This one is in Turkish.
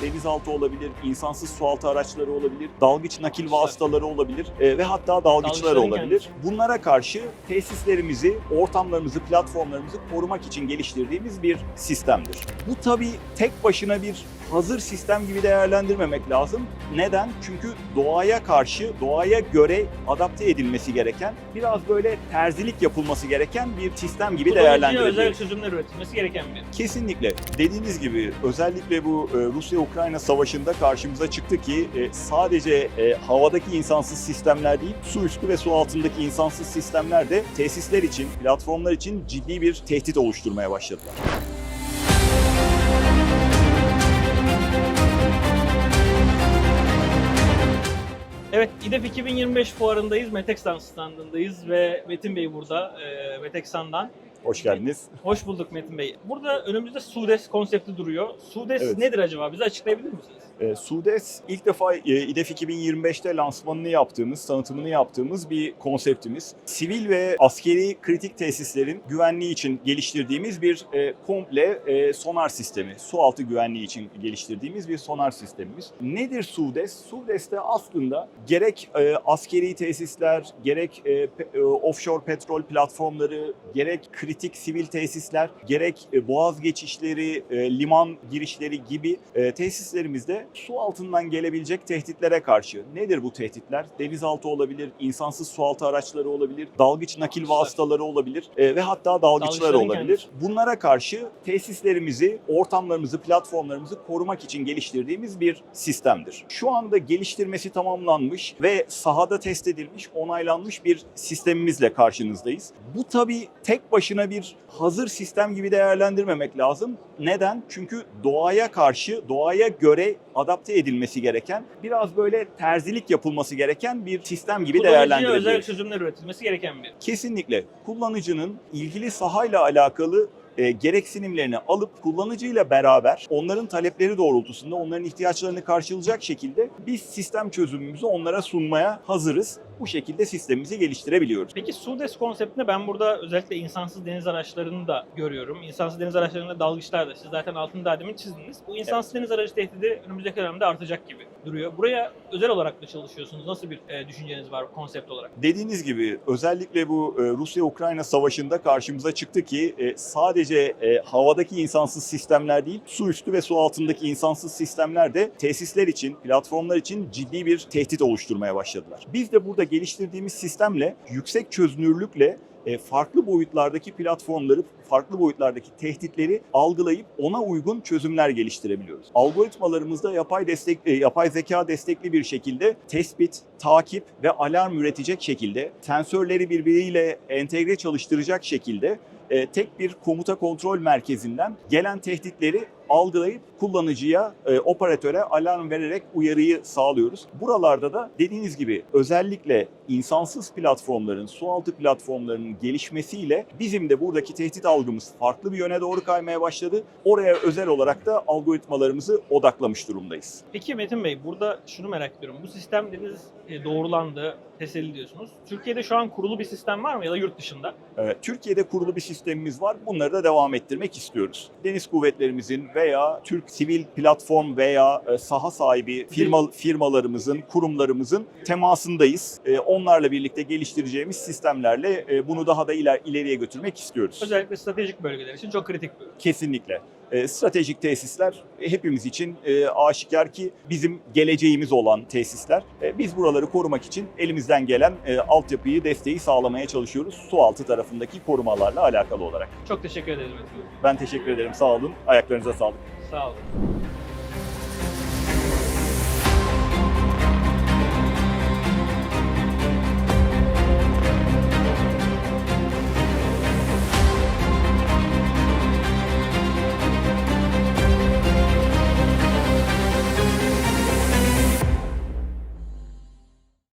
denizaltı olabilir, insansız sualtı araçları olabilir, dalgıç nakil vasıtaları olabilir e, ve hatta dalgıçlar olabilir. Bunlara karşı tesislerimizi, ortamlarımızı, platformlarımızı korumak için geliştirdiğimiz bir sistemdir. Bu tabii tek başına bir hazır sistem gibi değerlendirmemek lazım. Neden? Çünkü doğaya karşı, doğaya göre adapte edilmesi gereken, biraz böyle terzilik yapılması gereken bir sistem gibi Kullanıcıya özel çözümler üretilmesi gereken bir. Kesinlikle. Dediğiniz gibi özellikle bu e, Rusya-Ukrayna savaşında karşımıza çıktı ki e, sadece e, havadaki insansız sistemler değil, su üstü ve su altındaki insansız sistemler de tesisler için, platformlar için ciddi bir tehdit oluşturmaya başladılar. Evet, İDEF 2025 fuarındayız. Metexan standındayız ve Metin Bey burada. E, Metexan'dan. Hoş geldiniz. Hoş bulduk Metin Bey. Burada önümüzde Sudes konsepti duruyor. Sudes Evet. nedir acaba? Bize açıklayabilir misiniz? E, Sudes ilk defa e, İDEF 2025'te lansmanını yaptığımız, tanıtımını yaptığımız bir konseptimiz. Sivil ve askeri kritik tesislerin güvenliği için geliştirdiğimiz bir e, komple e, sonar sistemi. Su altı güvenliği için geliştirdiğimiz bir sonar sistemimiz. Nedir Sudes? Sudes de aslında gerek e, askeri tesisler, gerek e, pe- e, offshore petrol platformları, gerek kritik sivil tesisler, gerek e, boğaz geçişleri, e, liman girişleri gibi e, tesislerimizde su altından gelebilecek tehditlere karşı. Nedir bu tehditler? Denizaltı olabilir, insansız sualtı araçları olabilir, dalgıç nakil vasıtaları olabilir ve hatta dalgıçlar olabilir. Bunlara karşı tesislerimizi, ortamlarımızı, platformlarımızı korumak için geliştirdiğimiz bir sistemdir. Şu anda geliştirmesi tamamlanmış ve sahada test edilmiş, onaylanmış bir sistemimizle karşınızdayız. Bu tabii tek başına bir hazır sistem gibi değerlendirmemek lazım. Neden? Çünkü doğaya karşı, doğaya göre adapte edilmesi gereken, biraz böyle terzilik yapılması gereken bir sistem gibi Kullanıcıya özel çözümler üretilmesi gereken bir. Kesinlikle kullanıcının ilgili sahayla alakalı e, gereksinimlerini alıp kullanıcıyla beraber onların talepleri doğrultusunda onların ihtiyaçlarını karşılayacak şekilde biz sistem çözümümüzü onlara sunmaya hazırız. Bu şekilde sistemimizi geliştirebiliyoruz. Peki Sudes konseptinde ben burada özellikle insansız deniz araçlarını da görüyorum. İnsansız deniz araçlarında dalgıçlar da siz zaten altını daha demin çizdiniz. Bu insansız deniz aracı tehdidi önümüzdeki dönemde artacak gibi duruyor. Buraya özel olarak mı çalışıyorsunuz? Nasıl bir e, düşünceniz var konsept olarak? Dediğiniz gibi özellikle bu e, Rusya-Ukrayna savaşında karşımıza çıktı ki e, sadece e, havadaki insansız sistemler değil, su üstü ve su altındaki insansız sistemler de tesisler için, platformlar için ciddi bir tehdit oluşturmaya başladılar. Biz de burada geliştirdiğimiz sistemle yüksek çözünürlükle e, farklı boyutlardaki platformları, farklı boyutlardaki tehditleri algılayıp ona uygun çözümler geliştirebiliyoruz. Algoritmalarımızda yapay destek, e, yapay zeka destekli bir şekilde tespit, takip ve alarm üretecek şekilde, sensörleri birbiriyle entegre çalıştıracak şekilde e, tek bir komuta kontrol merkezinden gelen tehditleri algılayıp kullanıcıya, e, operatöre alarm vererek uyarıyı sağlıyoruz. Buralarda da dediğiniz gibi özellikle insansız platformların, sualtı platformlarının gelişmesiyle bizim de buradaki tehdit algımız farklı bir yöne doğru kaymaya başladı. Oraya özel olarak da algoritmalarımızı odaklamış durumdayız. Peki Metin Bey burada şunu merak ediyorum. Bu sistem dediğiniz e, doğrulandı, teselli diyorsunuz. Türkiye'de şu an kurulu bir sistem var mı ya da yurt dışında? Evet, Türkiye'de kurulu bir sistemimiz var. Bunları da devam ettirmek istiyoruz. Deniz kuvvetlerimizin veya Türk sivil platform veya e, saha sahibi firma firmalarımızın, kurumlarımızın temasındayız. E, Onlarla birlikte geliştireceğimiz sistemlerle bunu daha da iler, ileriye götürmek istiyoruz. Özellikle stratejik bölgeler için çok kritik bir ürün. Kesinlikle. E, Stratejik tesisler hepimiz için e, aşikar ki bizim geleceğimiz olan tesisler. E, Biz buraları korumak için elimizden gelen e, altyapıyı, desteği sağlamaya çalışıyoruz. Su altı tarafındaki korumalarla alakalı olarak. Çok teşekkür Bey. Ben teşekkür ederim. Sağ olun. Ayaklarınıza sağlık. Sağ olun.